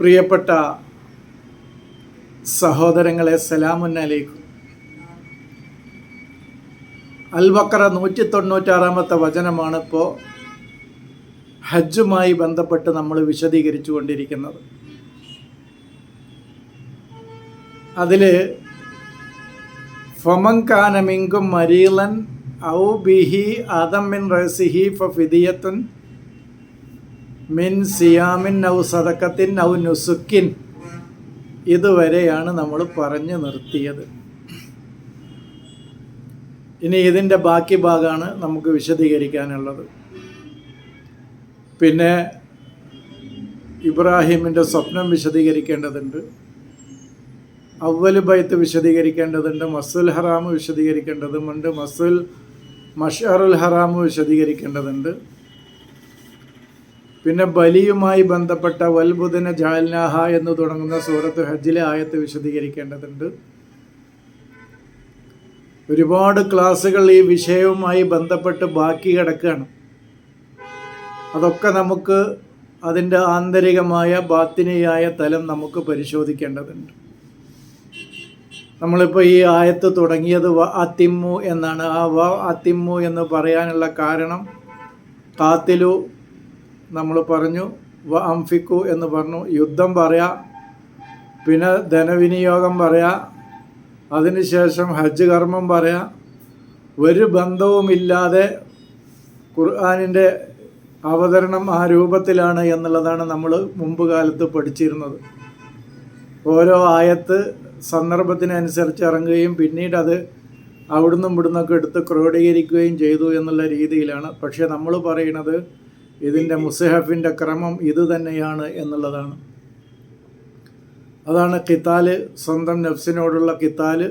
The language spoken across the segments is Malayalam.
പ്രിയപ്പെട്ട സഹോദരങ്ങളെ സലാമുന്നലേക്കും. അൽബക്കറ നൂറ്റി തൊണ്ണൂറ്റാറാമത്തെ വചനമാണ് ഇപ്പോൾ ഹജ്ജുമായി ബന്ധപ്പെട്ട് നമ്മൾ വിശദീകരിച്ചു കൊണ്ടിരിക്കുന്നത്. അതിൽ ഫമങ്കാനമിങ്കും മരീലൻ ഔ ബിഹി അതം മിൻ റസിഹി ഫിദിയത്തുൻ മിൻ സിയാമിൻ ഔ സദക്കത്തിൻ ഔ നുസുക്കിൻ. ഇതുവരെയാണ് നമ്മൾ പറഞ്ഞു നിർത്തിയത്. ഇനി ഇതിന്റെ ബാക്കി ഭാഗമാണ് നമുക്ക് വിശദീകരിക്കാനുള്ളത്. പിന്നെ ഇബ്രാഹിമിന്റെ സ്വപ്നം വിശദീകരിക്കേണ്ടതുണ്ട്. അവൽ ബൈത്ത് വിശദീകരിക്കേണ്ടതുണ്ട് മസുൽ ഹറാം വിശദീകരിക്കേണ്ടതുമുണ്ട് മസുൽ മഷറുൽ ഹറാം വിശദീകരിക്കേണ്ടതുണ്ട്. പിന്നെ ബലിയുമായി ബന്ധപ്പെട്ട വൽബുദിന ജാൽനാഹ എന്ന് തുടങ്ങുന്ന സൂറത്ത് ഹജ്ജിലെ ആയത്ത് വിശദീകരിക്കേണ്ടതുണ്ട്. ഒരുപാട് ക്ലാസ്സുകൾ ഈ വിഷയവുമായി ബന്ധപ്പെട്ട് ബാക്കി കിടക്കുകയാണ്. അതൊക്കെ നമുക്ക് അതിന്റെ ആന്തരികമായ ബാത്തിനിയായ തലം നമുക്ക് പരിശോധിക്കേണ്ടതുണ്ട്. നമ്മളിപ്പോൾ ഈ ആയത്ത് തുടങ്ങിയത് വ അത്തിമ്മു എന്നാണ്. ആ വ അത്തിമ്മു എന്ന് പറയാനുള്ള കാരണം കാത്തിലു നമ്മൾ പറഞ്ഞു വ അംഫിക്കു എന്ന് പറഞ്ഞു. യുദ്ധം പറയാം പിന്നെ ധനവിനിയോഗം പറയാം അതിനുശേഷം ഹജ്ജ് കർമ്മം പറയാം. ഒരു ബന്ധവുമില്ലാതെ ഖുർആാനിന്റെ അവതരണം ആ രൂപത്തിലാണ് എന്നുള്ളതാണ് നമ്മൾ മുമ്പ് കാലത്ത് പഠിച്ചിരുന്നത്. ഓരോ ആയത്ത് സന്ദർഭത്തിനനുസരിച്ച് ഇറങ്ങുകയും പിന്നീട് അത് അവിടുന്നും ഇവിടുന്നൊക്കെ എടുത്ത് ക്രോഡീകരിക്കുകയും ചെയ്തു എന്നുള്ള രീതിയിലാണ്. പക്ഷേ നമ്മൾ പറയുന്നത് ഇതിന്റെ മുസഹഫിന്റെ ക്രമം ഇത് തന്നെയാണ് എന്നുള്ളതാണ്. അതാണ് കിത്താൽ സ്വന്തം നഫ്സിനോടുള്ള കിത്താൽ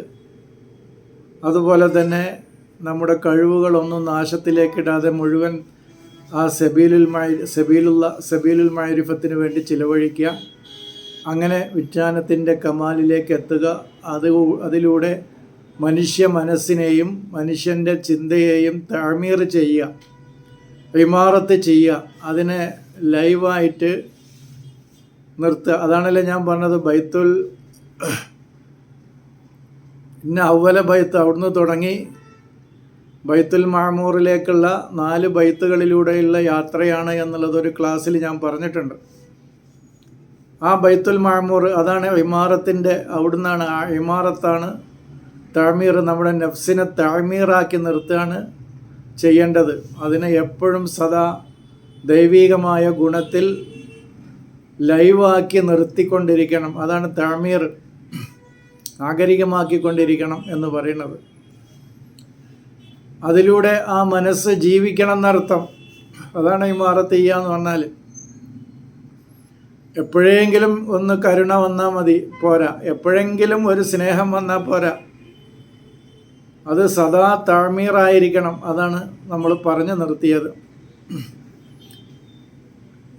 അതുപോലെ തന്നെ നമ്മുടെ കഴിവുകളൊന്നും നാശത്തിലേക്കിടാതെ മുഴുവൻ ആ സെബീലുൽ മൈ സെബീലുള്ള സെബീലുൽ മൈരിഫത്തിന് വേണ്ടി ചിലവഴിക്കുക. അങ്ങനെ വിജ്ഞാനത്തിന്റെ കമാലിലേക്ക് എത്തുക. അത് അതിലൂടെ മനുഷ്യ മനസ്സിനെയും മനുഷ്യന്റെ ചിന്തയെയും താഴ്മീർ ചെയ്യുക. ഇമാറത്ത് ചെയ്യുക. അതിനെ ലൈവായിട്ട് നിർത്തുക. അതാണല്ലോ ഞാൻ പറഞ്ഞത് ബൈത്തുൽ ഇന്ന അവല ബൈത്ത്. അവിടുന്ന് തുടങ്ങി ബൈത്തുൽ മാമൂറിലേക്കുള്ള നാല് ബൈത്തുകളിലൂടെയുള്ള യാത്രയാണ് എന്നുള്ളത് ഒരു ക്ലാസ്സിൽ ഞാൻ പറഞ്ഞിട്ടുണ്ട്. ആ ബൈത്തുൽ മാമൂർ അതാണ് ഇമാറത്തിന്റെ അവിടുന്നാണ് ആ ഇമാറത്താണ് താഴ്മീർ നമ്മുടെ നഫ്സിനെ താഴ്മീറാക്കി നിർത്തുകയാണ്. ചെയ്യേണ്ടത്. അതിനെ എപ്പോഴും സദാ ദൈവീകമായ ഗുണത്തിൽ ലൈവാക്കി നിർത്തിക്കൊണ്ടിരിക്കണം. അതാണ് തഴമീർ ആഗരികമാക്കിക്കൊണ്ടിരിക്കണം എന്ന് പറയുന്നത്. അതിലൂടെ ആ മനസ്സ് ജീവിക്കണം എന്നർത്ഥം. അതാണ് ഈ ചെയ്യുക എന്ന് പറഞ്ഞാൽ എപ്പോഴെങ്കിലും ഒന്ന് കരുണ വന്നാൽ മതി പോരാ. എപ്പോഴെങ്കിലും ഒരു സ്നേഹം വന്നാൽ പോരാ. അത് സദാ താഴ്മീറായിരിക്കണം അതാണ് നമ്മൾ പറഞ്ഞു നിർത്തിയത്.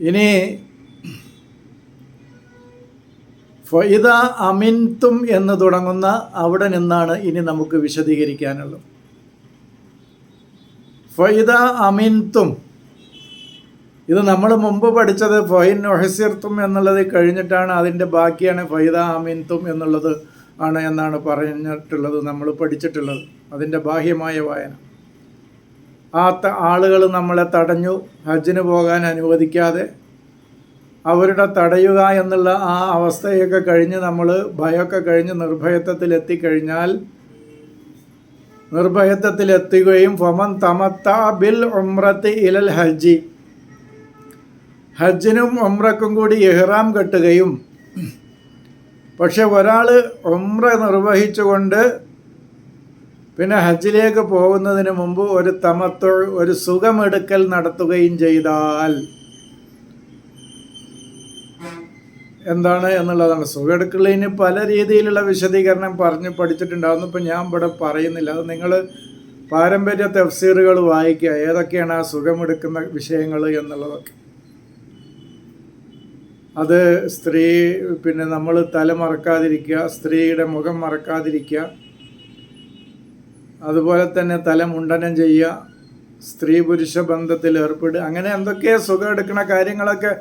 ഇനി ഫൈദ അമിൻതും എന്ന് തുടങ്ങുന്ന അവിടെ നിന്നാണ് ഇനി നമുക്ക് വിശദീകരിക്കാനുള്ളത്. ഫൈദ അമിൻതും ഇത് നമ്മൾ മുമ്പ് പഠിച്ചത് ഫൈൻ ഒഹസിർത്തും എന്നുള്ളത് കഴിഞ്ഞിട്ടാണ് അതിന്റെ ബാക്കിയാണ് ഫൈദ അമിൻതും എന്നുള്ളത് ആണ് എന്നാണ് പറഞ്ഞിട്ടുള്ളത് നമ്മൾ പഠിച്ചിട്ടുള്ളത്. അതിന്റെ ബാഹ്യമായ വായന. ആ ആളുകൾ നമ്മളെ തടഞ്ഞു ഹജ്ജിന് പോകാൻ അനുവദിക്കാതെ അവരുടെ തടയുക എന്നുള്ള ആ അവസ്ഥയൊക്കെ കഴിഞ്ഞ് നമ്മൾ ഭയമൊക്കെ കഴിഞ്ഞ് നിർഭയത്വത്തിൽ എത്തിക്കഴിഞ്ഞാൽ നിർഭയത്വത്തിൽ എത്തുകയും ഫമൻ തമത്ത ബിൽ ഒമ്രത്ത് ഇലൽ ഹജ്ജി. ഹജ്ജിനും ഒമ്രക്കും കൂടി എഹ്റാം കെട്ടുകയും. പക്ഷെ ഒരാൾ ഒമ്ര നിർവഹിച്ചുകൊണ്ട് പിന്നെ ഹജ്ജിലേക്ക് പോകുന്നതിന് മുമ്പ് ഒരു തമത്തൊ ഒരു സുഖമെടുക്കൽ നടത്തുകയും ചെയ്താൽ എന്താണ് എന്നുള്ളതാണ്. സുഖമെടുക്കലിന് പല രീതിയിലുള്ള വിശദീകരണം പറഞ്ഞ് പഠിച്ചിട്ടുണ്ടാകുന്നു ഇപ്പം ഞാൻ ഇവിടെ പറയുന്നില്ല. അത് നിങ്ങൾ പാരമ്പര്യ തഫ്സീറുകൾ വായിക്കുക. ഏതൊക്കെയാണ് ആ സുഖമെടുക്കുന്ന വിഷയങ്ങൾ എന്നുള്ളതൊക്കെ. അത് സ്ത്രീ പിന്നെ നമ്മൾ തല മറക്കാതിരിക്കുക സ്ത്രീയുടെ മുഖം മറക്കാതിരിക്കുക. അതുപോലെ തന്നെ തല മുണ്ടനം ചെയ്യുക സ്ത്രീ പുരുഷ ബന്ധത്തിൽ ഏർപ്പെടുക അങ്ങനെ എന്തൊക്കെ സുഖം എടുക്കുന്ന കാര്യങ്ങളൊക്കെ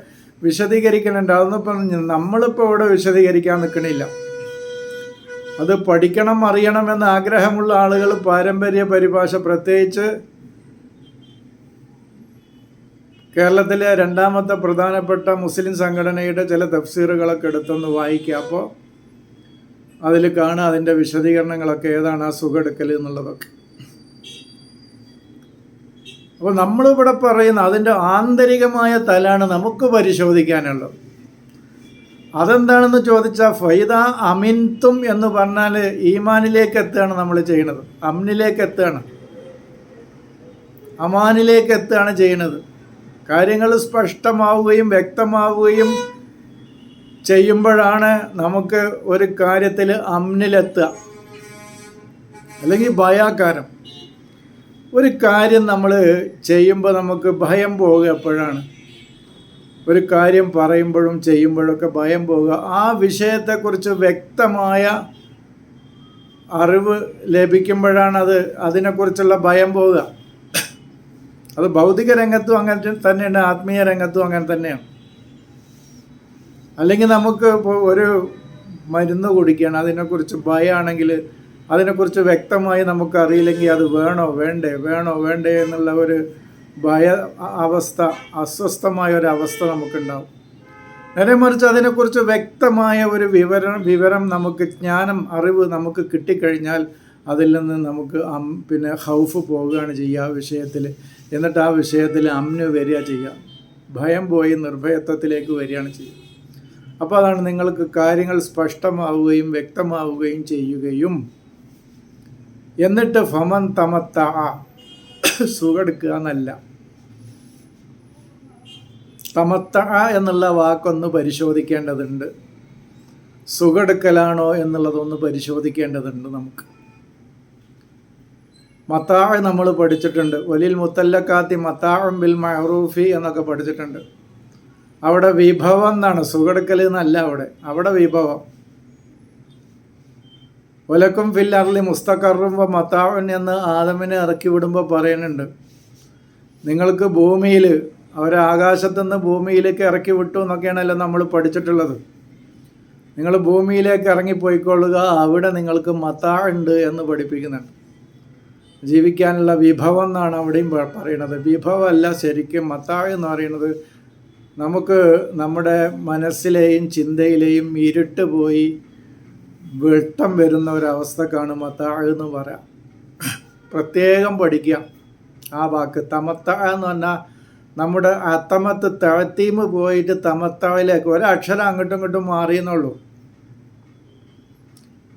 വിശദീകരിക്കുന്നുണ്ട് അതൊന്നും നമ്മളിപ്പോൾ ഇവിടെ വിശദീകരിക്കാൻ നിൽക്കണില്ല. അത് പഠിക്കണം അറിയണമെന്ന് ആഗ്രഹമുള്ള ആളുകൾ പാരമ്പര്യ പരിഭാഷ പ്രത്യേകിച്ച് കേരളത്തിലെ രണ്ടാമത്തെ പ്രധാനപ്പെട്ട മുസ്ലിം സംഘടനയുടെ ചില തഫ്സീറുകളൊക്കെ എടുത്തൊന്ന് വായിക്കുക. അപ്പോൾ അതിൽ കാണുക അതിന്റെ വിശദീകരണങ്ങളൊക്കെ ഏതാണ് ആ സുഖമെടുക്കൽ എന്നുള്ളതൊക്കെ. അപ്പോൾ നമ്മളിവിടെ പറയുന്ന അതിന്റെ ആന്തരികമായ തലാണ് നമുക്ക് പരിശോധിക്കാനുള്ളത്. അതെന്താണെന്ന് ചോദിച്ചാൽ ഫൈദ അമിൻതും എന്ന് പറഞ്ഞാൽ ഈമാനിലേക്ക് എത്തുകയാണ് നമ്മൾ ചെയ്യുന്നത്. അമ്നിലേക്ക് എത്തുകയാണ്. അമാനിലേക്ക് എത്തുകയാണ് ചെയ്യുന്നത്. കാര്യങ്ങൾ സ്പഷ്ടമാവുകയും വ്യക്തമാവുകയും ചെയ്യുമ്പോഴാണ് നമുക്ക് ഒരു കാര്യത്തിൽ അമ്നിലെത്തുക. അല്ലെങ്കിൽ ഭയാകാരം ഒരു കാര്യം നമ്മൾ ചെയ്യുമ്പോൾ നമുക്ക് ഭയം പോകുക എപ്പോഴാണ്? ഒരു കാര്യം പറയുമ്പോഴും ചെയ്യുമ്പോഴൊക്കെ ഭയം പോവുക ആ വിഷയത്തെക്കുറിച്ച് വ്യക്തമായ അറിവ് ലഭിക്കുമ്പോഴാണ് അത് അതിനെക്കുറിച്ചുള്ള ഭയം പോവുക അത് ഭൗതിക രംഗത്തും അങ്ങനെ തന്നെയാണ്. ആത്മീയ രംഗത്തും അങ്ങനെ തന്നെയാണ്. അല്ലെങ്കിൽ നമുക്ക് ഇപ്പോൾ ഒരു മരുന്ന് കുടിക്കുകയാണ് അതിനെക്കുറിച്ച് ഭയമാണെങ്കിൽ അതിനെക്കുറിച്ച് വ്യക്തമായി നമുക്ക് അറിയില്ലെങ്കിൽ അത് വേണോ വേണ്ടേ വേണോ വേണ്ടേ എന്നുള്ള ഒരു ഭയ അവസ്ഥ അസ്വസ്ഥമായ ഒരു അവസ്ഥ നമുക്കുണ്ടാവും. നേരെ മറിച്ച് അതിനെക്കുറിച്ച് വ്യക്തമായ ഒരു വിവരം വിവരം നമുക്ക് ജ്ഞാനം അറിവ് നമുക്ക് കിട്ടിക്കഴിഞ്ഞാൽ അതിൽ നിന്ന് നമുക്ക് അം പിന്നെ ഹൗഫ് പോവുകയാണ് ചെയ്യുക ആ വിഷയത്തിൽ. എന്നിട്ട് ആ വിഷയത്തിൽ അമ്നു വരിക ചെയ്യുക. ഭയം പോയി നിർഭയത്വത്തിലേക്ക് വരികയാണ് ചെയ്യുക. അപ്പോൾ അതാണ് നിങ്ങൾക്ക് കാര്യങ്ങൾ സ്പഷ്ടമാവുകയും വ്യക്തമാവുകയും ചെയ്യുകയും. എന്നിട്ട് ഫമൻ തമത്ത സുഖെടുക്കുക എന്നല്ല. തമത്ത എന്നുള്ള വാക്കൊന്ന് പരിശോധിക്കേണ്ടതുണ്ട്. സുഖെടുക്കലാണോ എന്നുള്ളതൊന്ന് പരിശോധിക്കേണ്ടതുണ്ട് നമുക്ക്. മത്താഴ് നമ്മൾ പഠിച്ചിട്ടുണ്ട്. വലിൽ മുത്തല്ലക്കാത്തി മത്താഹം ബിൽ മഹറൂഫി എന്നൊക്കെ പഠിച്ചിട്ടുണ്ട്. അവിടെ വിഭവം എന്നാണ്. സുഖെടുക്കൽ എന്നല്ല അവിടെ. അവിടെ വിഭവം. ഒലക്കും ഫില്ലർലി അർലി മുസ്തഖറും മത്താവൻ എന്ന് ആദമിനെ ഇറക്കി വിടുമ്പോൾ പറയുന്നുണ്ട്. നിങ്ങൾക്ക് ഭൂമിയിൽ അവരെ ആകാശത്തുനിന്ന് ഭൂമിയിലേക്ക് ഇറക്കി വിട്ടു എന്നൊക്കെയാണല്ലോ നമ്മൾ പഠിച്ചിട്ടുള്ളത്. നിങ്ങൾ ഭൂമിയിലേക്ക് ഇറങ്ങിപ്പോയിക്കൊള്ളുക അവിടെ നിങ്ങൾക്ക് മത്താ ഉണ്ട് എന്ന് പഠിപ്പിക്കുന്നുണ്ട്. ജീവിക്കാനുള്ള വിഭവം എന്നാണ് അവിടെയും പറയുന്നത്. വിഭവമല്ല ശരിക്കും മത്താ എന്ന് പറയുന്നത്. നമുക്ക് നമ്മുടെ മനസ്സിലെയും ചിന്തയിലെയും ഇരുട്ട് പോയി വെട്ടം വരുന്ന ഒരവസ്ഥക്കാണ് മത്താഴ് എന്ന് പറയാം. പ്രത്യേകം പഠിക്കുക ആ വാക്ക് തമത്ത എന്ന് പറഞ്ഞാൽ നമ്മുടെ അത്തമത്ത് തഴത്തീമ് പോയിട്ട് തമത്തായിലേക്ക് ഒരക്ഷരം അങ്ങോട്ടും ഇങ്ങോട്ടും മാറിയെന്നുള്ളൂ.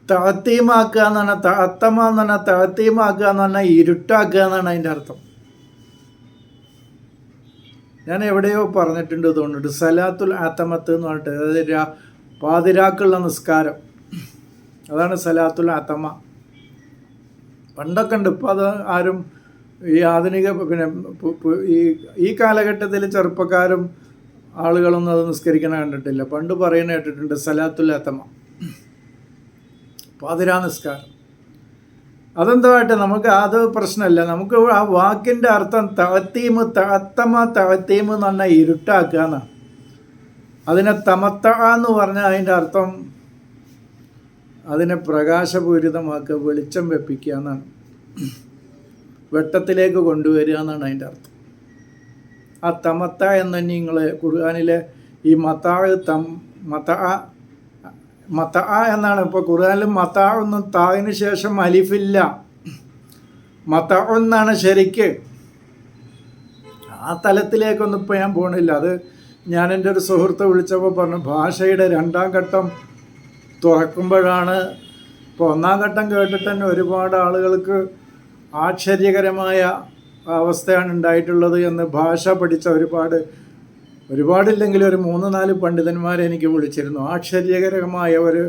തഴത്തീമാക്കുക എന്ന് പറഞ്ഞാൽ തഴത്തമ എന്ന് പറഞ്ഞാൽ തഴത്തീമാക്കുക എന്ന് പറഞ്ഞാൽ ഇരുട്ടാക്കുക എന്നാണ് അതിന്റെ അർത്ഥം. ഞാൻ എവിടെയോ പറഞ്ഞിട്ടുണ്ട് തോന്നുന്നുണ്ട്. സലാത്തുൽ ആത്തമത്ത് എന്ന് പറഞ്ഞിട്ട് അതായത് പാതിരാക്കുള്ള നിസ്കാരം. അതാണ് സലാത്തുൽ ആത്തമ പണ്ടൊക്കെ ഉണ്ട്. ഇപ്പോൾ അത് ആരും ഈ ആധുനിക പിന്നെ ഈ ഈ കാലഘട്ടത്തിൽ ചെറുപ്പക്കാരും ആളുകളൊന്നും അത് നിസ്കരിക്കണ കണ്ടിട്ടില്ല. പണ്ട് പറയുന്ന കേട്ടിട്ടുണ്ട് സലാത്തുൽ ആത്തമ പാതിരാ നിസ്കാരം. അതെന്തായിട്ട് നമുക്ക് അത് പ്രശ്നമല്ല. നമുക്ക് ആ വാക്കിന്റെ അർത്ഥം തവത്തീമ് തത്തമ തവത്തീമ് എന്ന് പറഞ്ഞാൽ ഇരുട്ടാക്കുക എന്നാണ്. അതിനെ തമത്ത എന്ന് പറഞ്ഞാൽ അതിന്റെ അർത്ഥം അതിനെ പ്രകാശപൂരിതമാക്കുക വെളിച്ചം വെപ്പിക്കുക എന്നാണ്. വെട്ടത്തിലേക്ക് കൊണ്ടുവരിക എന്നാണ് അതിന്റെ അർത്ഥം. ആ തമത്ത എന്ന് തന്നെ നിങ്ങൾ ഖുർആാനിലെ ഈ മത്താഴ് തം മത്ത മത്ത എന്നാണ്. ഇപ്പോൾ ഖുർആാനിൽ മത്ത ഒന്നും താവിന് ശേഷം അലിഫില്ല. മത്ത ഒന്നാണ് ശരിക്ക്. ആ തലത്തിലേക്കൊന്നും ഇപ്പോൾ ഞാൻ പോകണില്ല അത് ഞാൻ എന്റെ ഒരു സുഹൃത്ത് വിളിച്ചപ്പോൾ പറഞ്ഞു ഭാഷയുടെ രണ്ടാം ഘട്ടം തുറക്കുമ്പോഴാണ്. ഇപ്പോൾ ഒന്നാം ഘട്ടം കേട്ടിട്ട് തന്നെ ഒരുപാട് ആളുകൾക്ക് ആശ്ചര്യകരമായ അവസ്ഥയാണ് ഉണ്ടായിട്ടുള്ളത് എന്ന് ഭാഷ പഠിച്ച ഒരുപാട് ഒരുപാടില്ലെങ്കിൽ ഒരു മൂന്ന് നാല് പണ്ഡിതന്മാരെ എനിക്ക് വിളിച്ചിരുന്നു. ആശ്ചര്യകരമായ ഒരു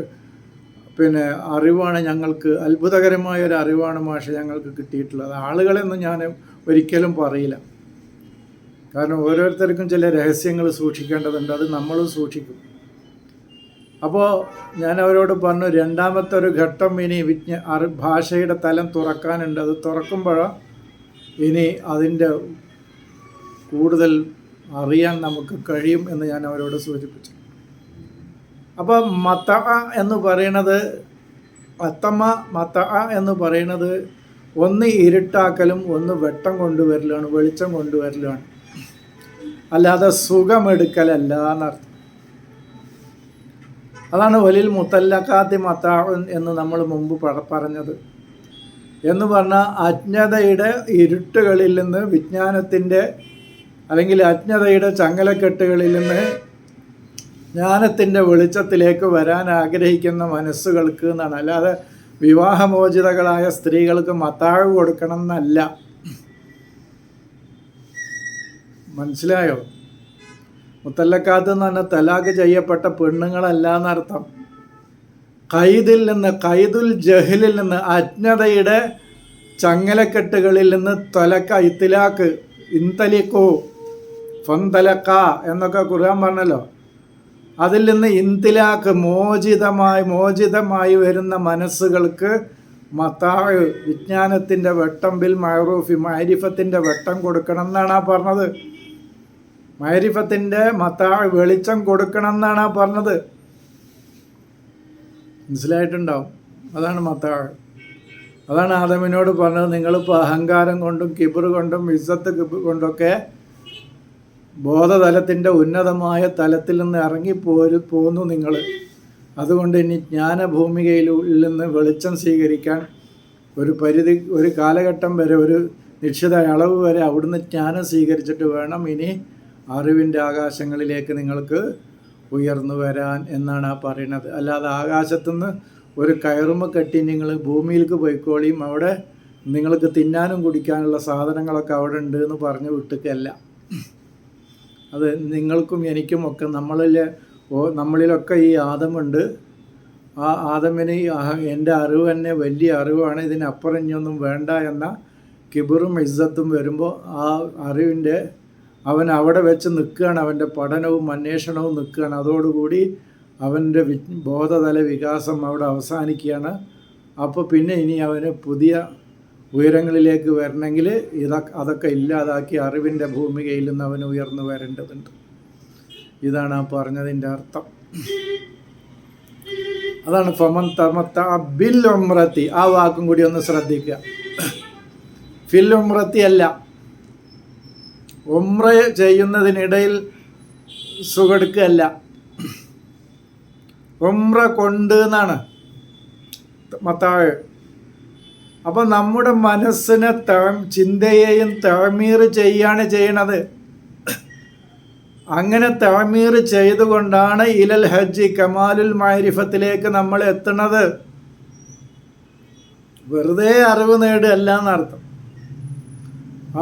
പിന്നെ അറിവാണ് ഞങ്ങൾക്ക് അത്ഭുതകരമായ ഒരു അറിവാണ് മാഷ ഞങ്ങൾക്ക് കിട്ടിയിട്ടുള്ളത്. ആളുകളെന്നും ഞാൻ ഒരിക്കലും പറയില്ല. കാരണം ഓരോരുത്തർക്കും ചില രഹസ്യങ്ങൾ സൂക്ഷിക്കേണ്ടതുണ്ട്. അത് നമ്മളും സൂക്ഷിക്കും. അപ്പോൾ ഞാൻ അവരോട് പറഞ്ഞു രണ്ടാമത്തെ ഒരു ഘട്ടം ഇനി വിജ്ഞ ഭാഷയുടെ തലം തുറക്കാനുണ്ട്. അത് തുറക്കുമ്പോൾ ഇനി അതിന്റെ കൂടുതൽ അറിയാൻ നമുക്ക് കഴിയും എന്ന് ഞാൻ അവരോട് സൂചിപ്പിച്ചു. അപ്പോൾ മത്ത എന്ന് പറയണത് അത്തമ്മ മത്ത എന്ന് പറയണത് ഒന്ന് ഇരുട്ടാക്കലും ഒന്ന് വെട്ടം കൊണ്ടുവരലാണ് വെളിച്ചം കൊണ്ടുവരലാണ്. അല്ലാതെ സുഖമെടുക്കലല്ല എന്നർത്ഥം. അതാണ് വലിൽ മുത്തല്ലക്കാത്തി മത്ത എന്ന് നമ്മൾ മുമ്പ് പറഞ്ഞത്. എന്ന് പറഞ്ഞാൽ അജ്ഞതയുടെ ഇരുട്ടുകളിൽ നിന്ന് വിജ്ഞാനത്തിന്റെ അല്ലെങ്കിൽ അജ്ഞതയുടെ ചങ്ങലക്കെട്ടുകളിൽ നിന്ന് ജ്ഞാനത്തിന്റെ വെളിച്ചത്തിലേക്ക് വരാൻ ആഗ്രഹിക്കുന്ന മനസ്സുകൾക്ക് എന്നാണ്. അല്ലാതെ വിവാഹമോചിതകളായ സ്ത്രീകൾക്ക് മത്താഴ് കൊടുക്കണം എന്നല്ല. മനസ്സിലായോ? മുത്തല്ലക്കാത്ത് എന്ന് തലാഖ് ചെയ്യപ്പെട്ട പെണ്ണുങ്ങളല്ല എന്നർത്ഥം. ഖൈദിൽ നിന്ന് ഖൈദുൽ ജഹലിൽ നിന്ന് അജ്ഞതയുടെ ചങ്ങലക്കെട്ടുകളിൽ നിന്ന് തലക്ക ഇത്തിലാക്ക് ഇന്തലിക്കോ. ഫന്തലക്ക എന്നൊക്കെ ഖുർആൻ പറഞ്ഞല്ലോ. അതിൽ നിന്ന് ഇന്തിലാക്ക് മോചിതമായി മോചിതമായി വരുന്ന മനസ്സുകൾക്ക് മത്താഴ് വിജ്ഞാനത്തിന്റെ വെട്ടം ബിൽ മഹറൂഫി മൈരിഫത്തിന്റെ വെട്ടം കൊടുക്കണം എന്നാണ് ആ പറഞ്ഞത്. മൈരിഫത്തിന്റെ മത്താഴ് വെളിച്ചം കൊടുക്കണം എന്നാണ് ആ പറഞ്ഞത്. മനസ്സിലായിട്ടുണ്ടാവും? അതാണ് മത്താഴ് അതാണ് ആദമിനോട് പറഞ്ഞത് നിങ്ങളിപ്പോൾ അഹങ്കാരം കൊണ്ടും കിബർ കൊണ്ടും ഇസ്സത്ത് കിബ് കൊണ്ടൊക്കെ ബോധതലത്തിന്റെ ഉന്നതമായ തലത്തിൽ നിന്ന് ഇറങ്ങിപ്പോരു പോന്നു നിങ്ങൾ അതുകൊണ്ട് ഇനി ജ്ഞാനഭൂമികയിൽ നിന്ന് വെളിച്ചം സ്വീകരിക്കാൻ ഒരു പരിധി ഒരു കാലഘട്ടം വരെ ഒരു നിശ്ചിത അളവ് വരെ അവിടുന്ന് ജ്ഞാനം സ്വീകരിച്ചിട്ട് വേണം ഇനി അറിവിന്റെ ആകാശങ്ങളിലേക്ക് നിങ്ങൾക്ക് ഉയർന്നു വരാൻ എന്നാണ് ആ പറയുന്നത്. അല്ലാതെ ആകാശത്തുനിന്ന് ഒരു കയറുമ കെട്ടി നിങ്ങൾ ഭൂമിയിലേക്ക് പോയിക്കോളിയും അവിടെ നിങ്ങൾക്ക് തിന്നാനും കുടിക്കാനുള്ള സാധനങ്ങളൊക്കെ അവിടെ ഉണ്ട് എന്ന് പറഞ്ഞു വിട്ടിക്കല്ല. അത് നിങ്ങൾക്കും എനിക്കും ഒക്കെ നമ്മളിൽ നമ്മളിലൊക്കെ ഈ ആദമുണ്ട്. ആ ആദമിന് എന്റെ അറിവ് തന്നെ വലിയ അറിവാണ്. ഇതിനപ്പുറം ഇനിയൊന്നും വേണ്ട എന്ന കിബറും ഇസ്സത്തും വരുമ്പോൾ ആ അറിവിന്റെ അവൻ അവിടെ വെച്ച് നിൽക്കുകയാണ്. അവന്റെ പഠനവും അന്വേഷണവും നിൽക്കുകയാണ്. അതോടുകൂടി അവന്റെ ബോധതല വികാസം അവിടെ അവസാനിക്കുകയാണ്. അപ്പോൾ പിന്നെ ഇനി അവന് പുതിയ ഉയരങ്ങളിലേക്ക് വരണമെങ്കിൽ ഇതൊക്കെ അതൊക്കെ ഇല്ലാതാക്കി അറിവിന്റെ ഭൂമികയിൽ നിന്ന് അവൻ ഉയർന്നു വരേണ്ടതുണ്ട്. ഇതാണ് ആ പറഞ്ഞതിന്റെ അർത്ഥം. അതാണ് ഫമൻ തമത്ത ബിൽ ഉമ്രത്തി ആ വാക്കും കൂടി ഒന്ന് ശ്രദ്ധിക്കുക. ഫിൽ ഉമ്രത്തി അല്ല. ഉമ്ര ചെയ്യുന്നതിനിടയിൽ സുഖെടുക്കുകയല്ല. ഉമ്ര കൊണ്ട് എന്നാണ്? മത്താഴ്. അപ്പം നമ്മുടെ മനസ്സിനെ തഴ- ചിന്തയെയും തഴമീർ ചെയ്യാണ് ചെയ്യണത്. അങ്ങനെ തഴമീർ ചെയ്തുകൊണ്ടാണ് ഇലൽ ഹജ്ജ് കമാലുൽ മാരിഫത്തിലേക്ക് നമ്മൾ എത്തണത് വെറുതെ അറിവ് നേടുകയല്ല എന്നർത്ഥം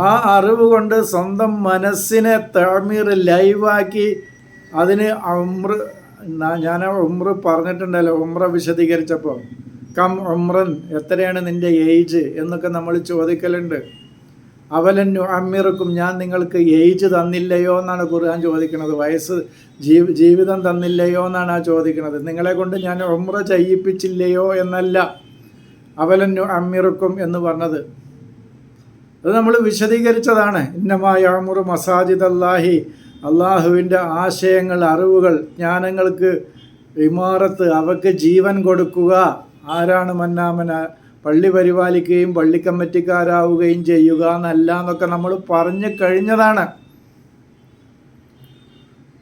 ആ അറിവ് കൊണ്ട് സ്വന്തം മനസ്സിനെ തഴമീർ ലൈവാക്കി അതിന് ഉമ്ര ഞാൻ ഉമ്ര പറഞ്ഞിട്ടുണ്ടല്ലോ ഉമ്ര വിശദീകരിച്ചപ്പോൾ. കം ഉമ്രൻ എത്രയാണ് നിന്റെ ഏജ് എന്നൊക്കെ നമ്മൾ ചോദിക്കലുണ്ട്. അവലന്നു അമ്മിറക്കും ഞാൻ നിങ്ങൾക്ക് ഏജ് തന്നില്ലയോ എന്നാണ് ഖുർആൻ ചോദിക്കുന്നത്. വയസ്സ് ജീവ ജീവിതം തന്നില്ലയോ എന്നാണ് ആ ചോദിക്കുന്നത്. നിങ്ങളെ കൊണ്ട് ഞാൻ ഉമ്ര ചെയ്യിപ്പിച്ചില്ലയോ എന്നല്ല അവലന്നു അമ്മിറക്കും എന്ന് പറഞ്ഞത്. അത് നമ്മൾ വിശദീകരിച്ചതാണ്. ഇന്നമായ അമുറു മസാജിദ് അള്ളാഹി അള്ളാഹുവിന്റെ ആശയങ്ങൾ അറിവുകൾ ജ്ഞാനങ്ങൾക്ക് ഇമാറത്ത് അവക്ക് ജീവൻ കൊടുക്കുക. ആരാണ് മന്നാമന? പള്ളി പരിപാലിക്കുകയും പള്ളിക്കമ്മറ്റിക്കാരാവുകയും ചെയ്യുക എന്നല്ല എന്നൊക്കെ നമ്മൾ പറഞ്ഞു കഴിഞ്ഞതാണ്.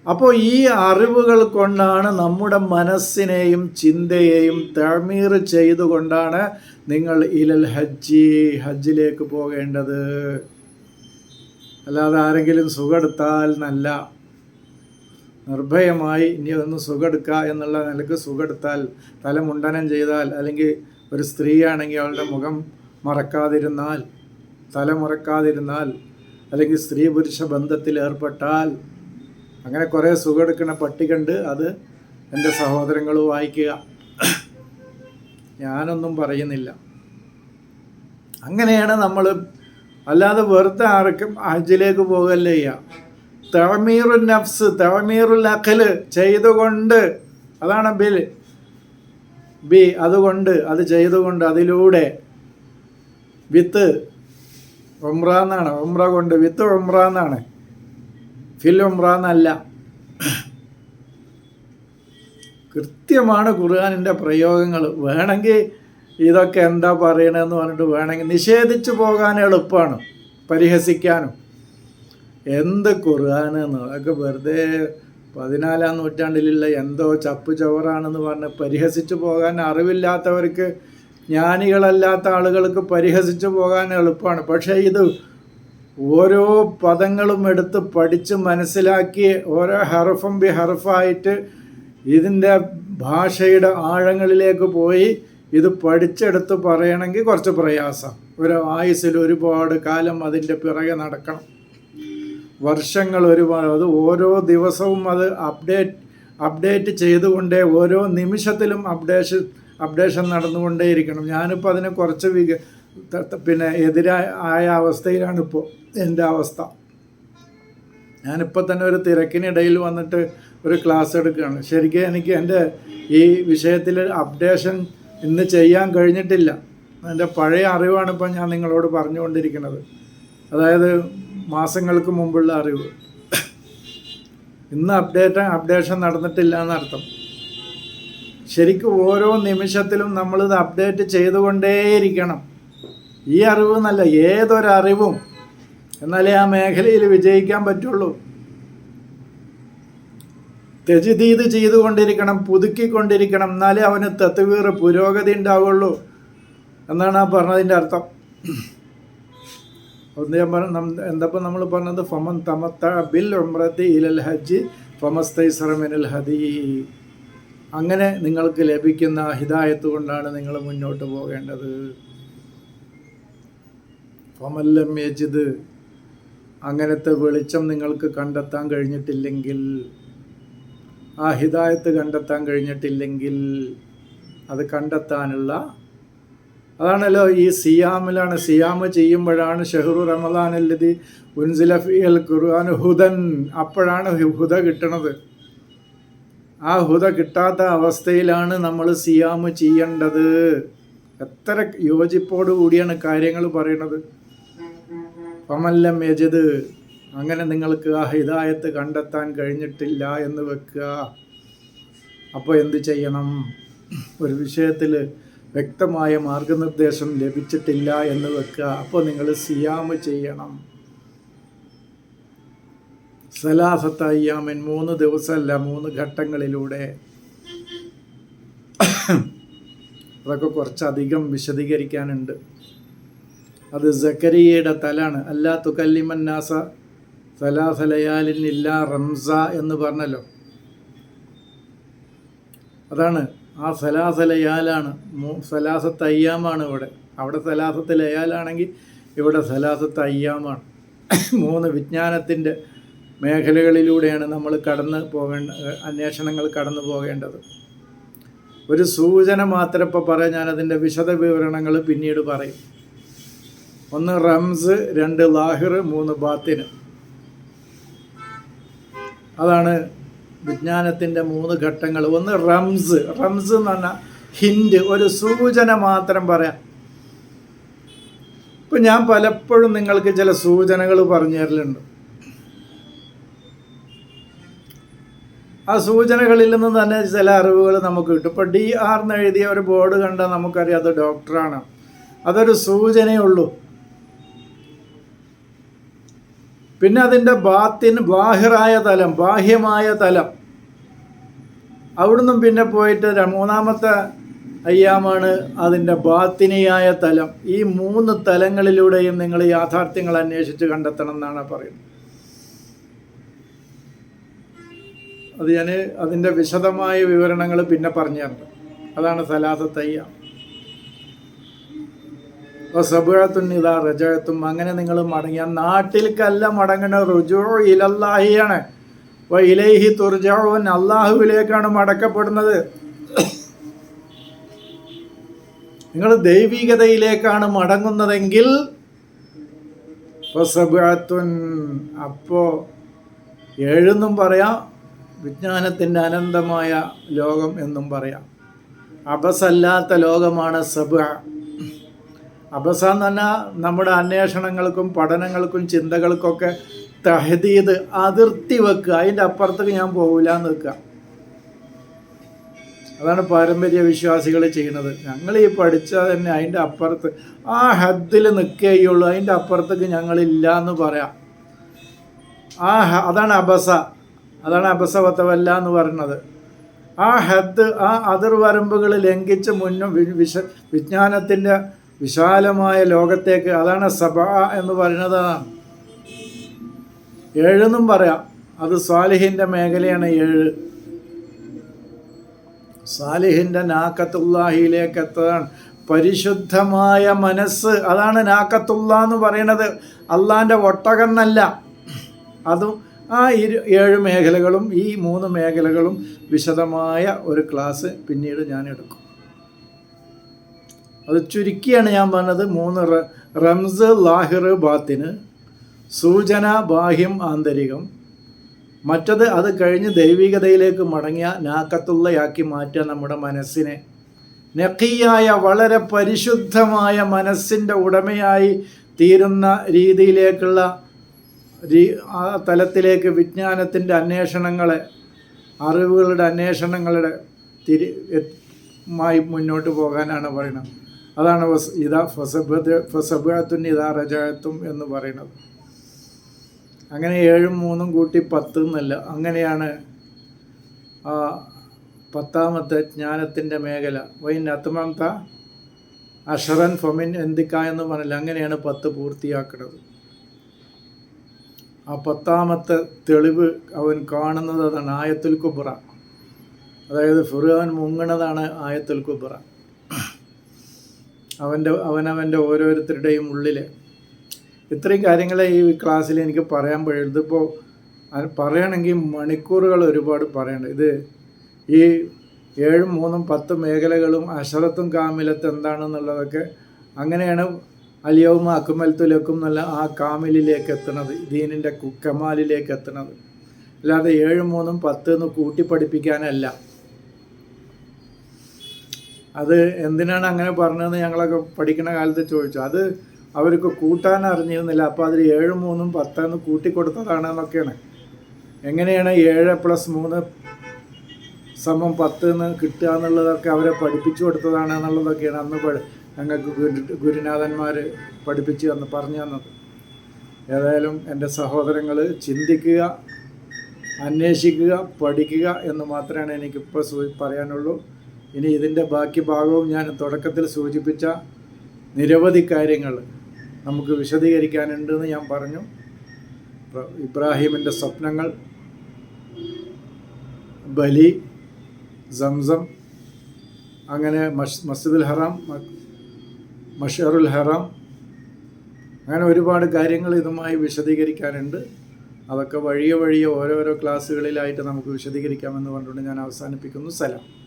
അപ്പോൾ ഈ അറിവുകൾ കൊണ്ടാണ് നമ്മുടെ മനസ്സിനെയും ചിന്തയെയും തമീർ ചെയ്തുകൊണ്ടാണ് നിങ്ങൾ ഇലൽ ഹജ്ജി ഹജ്ജിലേക്ക് പോകേണ്ടത്. അല്ലാതെ ആരെങ്കിലും സുഖെടുത്താൽ നല്ല. നിർഭയമായി ഇനി ഒന്ന് സുഖെടുക്കുക എന്നുള്ള നിലയ്ക്ക് സുഖെടുത്താൽ തലമുണ്ടനം ചെയ്താൽ അല്ലെങ്കിൽ ഒരു സ്ത്രീയാണെങ്കിൽ അവളുടെ മുഖം മറക്കാതിരുന്നാൽ തല മറക്കാതിരുന്നാൽ അല്ലെങ്കിൽ സ്ത്രീ പുരുഷ ബന്ധത്തിൽ ഏർപ്പെട്ടാൽ അങ്ങനെ കുറേ സുഖമെടുക്കുന്ന പട്ടികണ്ട് അത് എന്റെ സഹോദരങ്ങൾ വായിക്കുക. ഞാനൊന്നും പറയുന്നില്ല. അങ്ങനെയാണ് നമ്മൾ അല്ലാതെ വെറുതെ ആർക്കും ഹജ്ജിലേക്ക് പോകല്ലേ ചെയ്യുക തമീറുൽ നഫ്സ് തഴമീറുൽ അഖൽ ചെയ്തുകൊണ്ട്. അതാണ് ബിൽ. ബി അതുകൊണ്ട് അത് ചെയ്തുകൊണ്ട് അതിലൂടെ വിത്ത് ഉംറ എന്നാണ് ഉംറ കൊണ്ട് വിത്ത് ഉംറ എന്നാണ് ഫിൽ ഉംറ എന്നല്ല കൃത്യമാണ് ഖുർആാനിന്റെ പ്രയോഗങ്ങൾ. വേണമെങ്കിൽ ഇതൊക്കെ എന്താ പറയണതെന്ന് പറഞ്ഞിട്ട് വേണമെങ്കിൽ നിഷേധിച്ചു പോകാൻ എളുപ്പമാണ് പരിഹസിക്കാനും. എന്ത് ഖുർആാനെന്ന് അതൊക്കെ വെറുതെ പതിനാലാം നൂറ്റാണ്ടിലുള്ള എന്തോ ചപ്പ് ചവറാണെന്ന് പറഞ്ഞ് പരിഹസിച്ചു പോകാൻ അറിവില്ലാത്തവർക്ക് ജ്ഞാനികളല്ലാത്ത ആളുകൾക്ക് പരിഹസിച്ചു പോകാൻ എളുപ്പമാണ്. പക്ഷേ ഇത് ഓരോ പദങ്ങളും എടുത്ത് പഠിച്ച് മനസ്സിലാക്കി ഓരോ ഹർഫും ബി ഹർഫായിട്ട് ഇതിന്റെ ഭാഷയുടെ ആഴങ്ങളിലേക്ക് പോയി ഇത് പഠിച്ചെടുത്ത് പറയണമെങ്കിൽ കുറച്ച് പ്രയാസം. ഒരു ആയുസ്സിൽ ഒരുപാട് കാലം അതിന്റെ പിറകെ നടക്കണം. വർഷങ്ങൾ ഒരുപാട്. അത് ഓരോ ദിവസവും അത് അപ്ഡേറ്റ് അപ്ഡേറ്റ് ചെയ്തുകൊണ്ടേ ഓരോ നിമിഷത്തിലും അപ്ഡേഷൻ അപ്ഡേഷൻ നടന്നുകൊണ്ടേയിരിക്കണം. ഞാനിപ്പോൾ അതിനെ കുറച്ച് വിക പിന്നെ എതിരായ ആയ അവസ്ഥയിലാണ് ഇപ്പോൾ എന്റെ അവസ്ഥ. ഞാനിപ്പോൾ തന്നെ ഒരു തിരക്കിനിടയിൽ വന്നിട്ട് ഒരു ക്ലാസ് എടുക്കുകയാണ്. ശരിക്കും എനിക്ക് എന്റെ ഈ വിഷയത്തിൽ അപ്ഡേഷൻ ഇന്ന് ചെയ്യാൻ കഴിഞ്ഞിട്ടില്ല. എന്റെ പഴയ അറിവാണ് ഇപ്പം ഞാൻ നിങ്ങളോട് പറഞ്ഞുകൊണ്ടിരിക്കുന്നത്. അതായത് മാസങ്ങൾക്ക് മുമ്പുള്ള അറിവ്. ഇന്ന് അപ്ഡേറ്റ് അപ്ഡേഷൻ നടന്നിട്ടില്ല എന്നർത്ഥം. ശരിക്കും ഓരോ നിമിഷത്തിലും നമ്മളിത് അപ്ഡേറ്റ് ചെയ്തുകൊണ്ടേയിരിക്കണം. ഈ അറിവ് എന്നല്ല ഏതൊരറിവും. എന്നാലേ ആ മേഖലയിൽ വിജയിക്കാൻ പറ്റുള്ളൂ. തെജിതീത് ചെയ്തുകൊണ്ടിരിക്കണം പുതുക്കിക്കൊണ്ടിരിക്കണം എന്നാലേ അവന് തത്വീർ പുരോഗതി ഉണ്ടാവുള്ളൂ എന്നാണ് ആ പറഞ്ഞതിന്റെ അർത്ഥം. ഒന്ന് ഞാൻ പറഞ്ഞു എന്തപ്പോൾ നമ്മൾ പറഞ്ഞത്? ഫമൻ തമത്ത ബിൽ ഉമ്രത്തി ഇലൽ ഹജ്ജ് ഫമസ്തൈസറ മിനൽ ഹദി. അങ്ങനെ നിങ്ങൾക്ക് ലഭിക്കുന്ന ഹിദായത്ത് കൊണ്ടാണ് നിങ്ങൾ മുന്നോട്ട് പോകേണ്ടത്. ഫമല്ലം യജിദ്. അങ്ങനത്തെ വെളിച്ചം നിങ്ങൾക്ക് കണ്ടെത്താൻ കഴിഞ്ഞിട്ടില്ലെങ്കിൽ ആ ഹിദായത്ത് കണ്ടെത്താൻ കഴിഞ്ഞിട്ടില്ലെങ്കിൽ അത് കണ്ടെത്താനുള്ള അതാണല്ലോ ഈ സിയാമിലാണ്. സിയാമ് ചെയ്യുമ്പോഴാണ് ഷെഹ്റു റമദാൻ അല്ലതി ഉൻസിലഫിയൽ ഖുർആൻ ഹുദൻ. അപ്പോഴാണ് ഹുദ കിട്ടണത്. ആ ഹുദ കിട്ടാത്ത അവസ്ഥയിലാണ് നമ്മൾ സിയാമ് ചെയ്യേണ്ടത്. എത്ര യോജിപ്പോടു കൂടിയാണ് കാര്യങ്ങൾ പറയണത് ഫമല്ലം യജത് അങ്ങനെ നിങ്ങൾക്ക് ആ ഹിതായത്ത് കണ്ടെത്താൻ കഴിഞ്ഞിട്ടില്ല എന്ന് വെക്കുക. അപ്പോൾ എന്ത് ചെയ്യണം? ഒരു വിഷയത്തിൽ വ്യക്തമായ മാർഗനിർദ്ദേശം ലഭിച്ചിട്ടില്ല എന്ന് വെക്കുക. അപ്പോൾ നിങ്ങൾ സിയാമ് ചെയ്യണം. സലാസത്തയ്യാമൻ മൂന്ന് ദിവസമല്ല മൂന്ന് ഘട്ടങ്ങളിലൂടെ. അതൊക്കെ കുറച്ചധികം വിശദീകരിക്കാനുണ്ട്. അത് ജക്കരിയയുടെ തലാണ്. അല്ലാ തുകല്ലിമൻ നാസ സലാസലയാലിൻ ഇല്ല റംസ എന്ന് പറഞ്ഞല്ലോ. അതാണ് ആ സലാസലയാലാണ് സലാസത്ത് അയ്യാമാണ് ഇവിടെ. അവിടെ സലാസത്ത് ലയാലാണെങ്കിൽ ഇവിടെ സലാസത്ത് അയ്യാമാണ് മൂന്ന് വിജ്ഞാനത്തിന്റെ മേഖലകളിലൂടെയാണ് നമ്മൾ കടന്ന് പോകേണ്ട അന്വേഷണങ്ങൾ കടന്നു പോകേണ്ടത്. ഒരു സൂചന മാത്രം ഇപ്പോൾ പറയാം ഞാനതിന്റെ വിശദ വിവരണങ്ങൾ പിന്നീട് പറയും. ഒന്ന് റംസ് രണ്ട് ലാഹിർ മൂന്ന് ബാത്തിന് അതാണ് വിജ്ഞാനത്തിന്റെ മൂന്ന് ഘട്ടങ്ങൾ. ഒന്ന് റംസ്. റംസ് എന്ന് പറഞ്ഞാൽ ഹിൻഡ് ഒരു സൂചന മാത്രം പറയാം. ഇപ്പം ഞാൻ പലപ്പോഴും നിങ്ങൾക്ക് ചില സൂചനകൾ പറഞ്ഞു തരലുണ്ട്. ആ സൂചനകളിൽ നിന്ന് തന്നെ ചില അറിവുകൾ നമുക്ക് കിട്ടും. ഇപ്പോൾ ഡി ആർ എന്ന് എഴുതിയ ഒരു ബോർഡ് കണ്ടാൽ നമുക്കറിയാം അത് ഡോക്ടറാണ് അതൊരു സൂചനയേ പിന്നെ അതിന്റെ ബാത്തിന് ബാഹിറായ തലം ബാഹ്യമായ തലം. അവിടുന്ന് പിന്നെ പോയിട്ട് മൂന്നാമത്തെ അയ്യാമാണ് അതിന്റെ ബാത്തിനിയായ തലം. ഈ മൂന്ന് തലങ്ങളിലൂടെയും നിങ്ങൾ യാഥാർത്ഥ്യങ്ങൾ അന്വേഷിച്ച് കണ്ടെത്തണം എന്നാണ് പറയുന്നത്. അത് ഞാൻ അതിന്റെ വിശദമായ വിവരണങ്ങൾ പിന്നെ പറഞ്ഞു തരണം അതാണ് സലാസത്ത് അയ്യാം അപ്പോൾ സബുഴത്തും ഇതാ റജഴത്തും അങ്ങനെ നിങ്ങൾ മടങ്ങിയ നാട്ടിലേക്കല്ല മടങ്ങണ റുജു ഇലല്ലാഹിയാണ്. അപ്പോൾ ഇലൈഹി തുർജാവൻ അള്ളാഹുവിലേക്കാണ് മടക്കപ്പെടുന്നത്. നിങ്ങൾ ദൈവികതയിലേക്കാണ് മടങ്ങുന്നതെങ്കിൽ അപ്പോ ഏഴെന്നും പറയാം വിജ്ഞാനത്തിന്റെ അനന്തമായ ലോകം എന്നും പറയാം. അബസല്ലാത്ത ലോകമാണ് സബ അബസ തന്നെ പറഞ്ഞാൽ നമ്മുടെ അന്വേഷണങ്ങൾക്കും പഠനങ്ങൾക്കും ചിന്തകൾക്കൊക്കെ തഹദീദ് അതിർത്തി വെക്കുക. അതിന്റെ അപ്പുറത്തേക്ക് ഞാൻ പോകില്ല എന്ന് വെക്കുക. അതാണ് പാരമ്പര്യ വിശ്വാസികൾ ചെയ്യുന്നത്. ഞങ്ങൾ ഈ പഠിച്ചാൽ തന്നെ അതിന്റെ അപ്പുറത്ത് ആ ഹദ്ദിൽ നിൽക്കുകയുള്ളൂ അതിന്റെ അപ്പുറത്തേക്ക് ഞങ്ങളില്ല എന്ന് പറയാം. ആ അതാണ് അബസ. അതാണ് അബസവത്തവല്ല എന്ന് പറയുന്നത്. ആ ഹദ് ആ അതിർവരമ്പുകൾ ലംഘിച്ച് മുന്നും വിശ വിജ്ഞാനത്തിന്റെ വിശാലമായ ലോകത്തേക്ക് അതാണ് സഭ എന്ന് പറയുന്നത് ഏഴെന്നും പറയാം. അത് സ്വാലിഹിന്റെ മേഖലയാണ് ഏഴ്. സാലിഹിന്റെ നാക്കത്തുല്ലാഹിയിലേക്ക് എത്താൻ പരിശുദ്ധമായ മനസ്സ് അതാണ് നാക്കത്തുള്ള എന്ന് പറയുന്നത്. അള്ളാന്റെ ഒട്ടകന്നല്ല അതും ആ ഇരു ഏഴ് മേഖലകളും ഈ മൂന്ന് മേഖലകളും വിശദമായ ഒരു ക്ലാസ് പിന്നീട് ഞാൻ എടുക്കും. അത് ചുരുക്കിയാണ് ഞാൻ പറഞ്ഞത്. മൂന്ന് റംസ് ലാഹിർ ബാത്തിന് സൂചന ബാഹ്യം ആന്തരികം. മറ്റത് അത് കഴിഞ്ഞ് ദൈവികതയിലേക്ക് മടങ്ങിയ നാക്കത്തുള്ളയാക്കി മാറ്റുക നമ്മുടെ മനസ്സിനെ. നഖിയായ വളരെ പരിശുദ്ധമായ മനസ്സിന്റെ ഉടമയായി തീരുന്ന രീതിയിലേക്കുള്ള രീ- ആ തലത്തിലേക്ക് വിജ്ഞാനത്തിന്റെ അന്വേഷണങ്ങളെ അറിവുകളുടെ അന്വേഷണങ്ങളുടെ തിരി മായി മുന്നോട്ട് പോകാനാണ് പറയുന്നത്. അതാണ് ഇതാ ഫസബത്ത് ഫസബത്തുൻ എന്ന് പറയുന്നത്. അങ്ങനെ ഏഴും മൂന്നും കൂട്ടി പത്ത് എന്നല്ല. അങ്ങനെയാണ് ആ പത്താമത്തെ ജ്ഞാനത്തിന്റെ മേഖല. വൈൻ അത്തമാമത്ത അഷറൻ ഫൊമിൻ എന്തിക്ക എന്ന് പറഞ്ഞില്ല. അങ്ങനെയാണ് പത്ത് പൂർത്തിയാക്കുന്നത്. ആ പത്താമത്തെ തെളിവ് അവൻ കാണുന്നത് അതാണ് ആയത്തുൽ കുബ്ര അതായത് ഫുർഹാൻ മുങ്ങണതാണ് ആയത്തുൽ കുബ്ര അവന്റെ അവനവന്റെ ഓരോരുത്തരുടെയും ഉള്ളിൽ ഇത്രയും കാര്യങ്ങളെ ഈ ക്ലാസ്സിൽ എനിക്ക് പറയാൻ കഴിയും ഇതിപ്പോൾ പറയണമെങ്കിൽ മണിക്കൂറുകൾ ഒരുപാട് പറയണം ഇത് ഈ ഏഴും മൂന്നും പത്ത് മേഖലകളും അഷറത്തും കാമിലത്ത് എന്താണെന്നുള്ളതൊക്കെ അങ്ങനെയാണ് അലിയവും അക്കുമൽത്തുലക്കും എന്നുള്ള ആ കാമിലിലേക്ക് എത്തണത്. ദീനിന്റെ കുക്കമാലിലേക്ക് എത്തണത്. അല്ലാതെ ഏഴും മൂന്നും പത്ത് എന്ന് കൂട്ടി പഠിപ്പിക്കാനല്ല അത് എന്തിനാണ് അങ്ങനെ പറഞ്ഞതെന്ന് ഞങ്ങളൊക്കെ പഠിക്കുന്ന കാലത്ത് ചോദിച്ചു. അത് അവർക്ക് കൂട്ടാൻ അറിഞ്ഞിരുന്നില്ല. അപ്പോൾ അതിൽ ഏഴ് മൂന്നും പത്തെന്ന് കൂട്ടിക്കൊടുത്തതാണെന്നൊക്കെയാണ്. എങ്ങനെയാണ് ഏഴ് പ്ലസ് മൂന്ന് സമം പത്ത് എന്ന് കിട്ടുക എന്നുള്ളതൊക്കെ അവരെ പഠിപ്പിച്ചു കൊടുത്തതാണ് എന്നുള്ളതൊക്കെയാണ് അന്ന് ഞങ്ങൾക്ക് ഗുരു ഗുരുനാഥന്മാർ പഠിപ്പിച്ച് തന്ന് പറഞ്ഞു തന്നത്. ഏതായാലും എന്റെ സഹോദരങ്ങൾ ചിന്തിക്കുക അന്വേഷിക്കുക പഠിക്കുക എന്ന് മാത്രമാണ് എനിക്കിപ്പോൾ പറയാനുള്ളൂ. ഇനി ഇതിന്റെ ബാക്കി ഭാഗവും ഞാൻ തുടക്കത്തിൽ സൂചിപ്പിച്ച നിരവധി കാര്യങ്ങൾ നമുക്ക് വിശദീകരിക്കാനുണ്ടെന്ന് ഞാൻ പറഞ്ഞു. ഇബ്ര- ഇബ്രാഹിമിന്റെ സ്വപ്നങ്ങൾ ബലി സംസം അങ്ങനെ മസ് മസ്ജിദുൽ ഹറാം മഷറുൽ ഹറാം അങ്ങനെ ഒരുപാട് കാര്യങ്ങൾ ഇതുമായി വിശദീകരിക്കാനുണ്ട്. അതൊക്കെ വഴിയെ വഴിയെ ഓരോരോ ക്ലാസ്സുകളിലായിട്ട് നമുക്ക് വിശദീകരിക്കാമെന്ന് പറഞ്ഞുകൊണ്ട് ഞാൻ അവസാനിപ്പിക്കുന്നു. സലാം.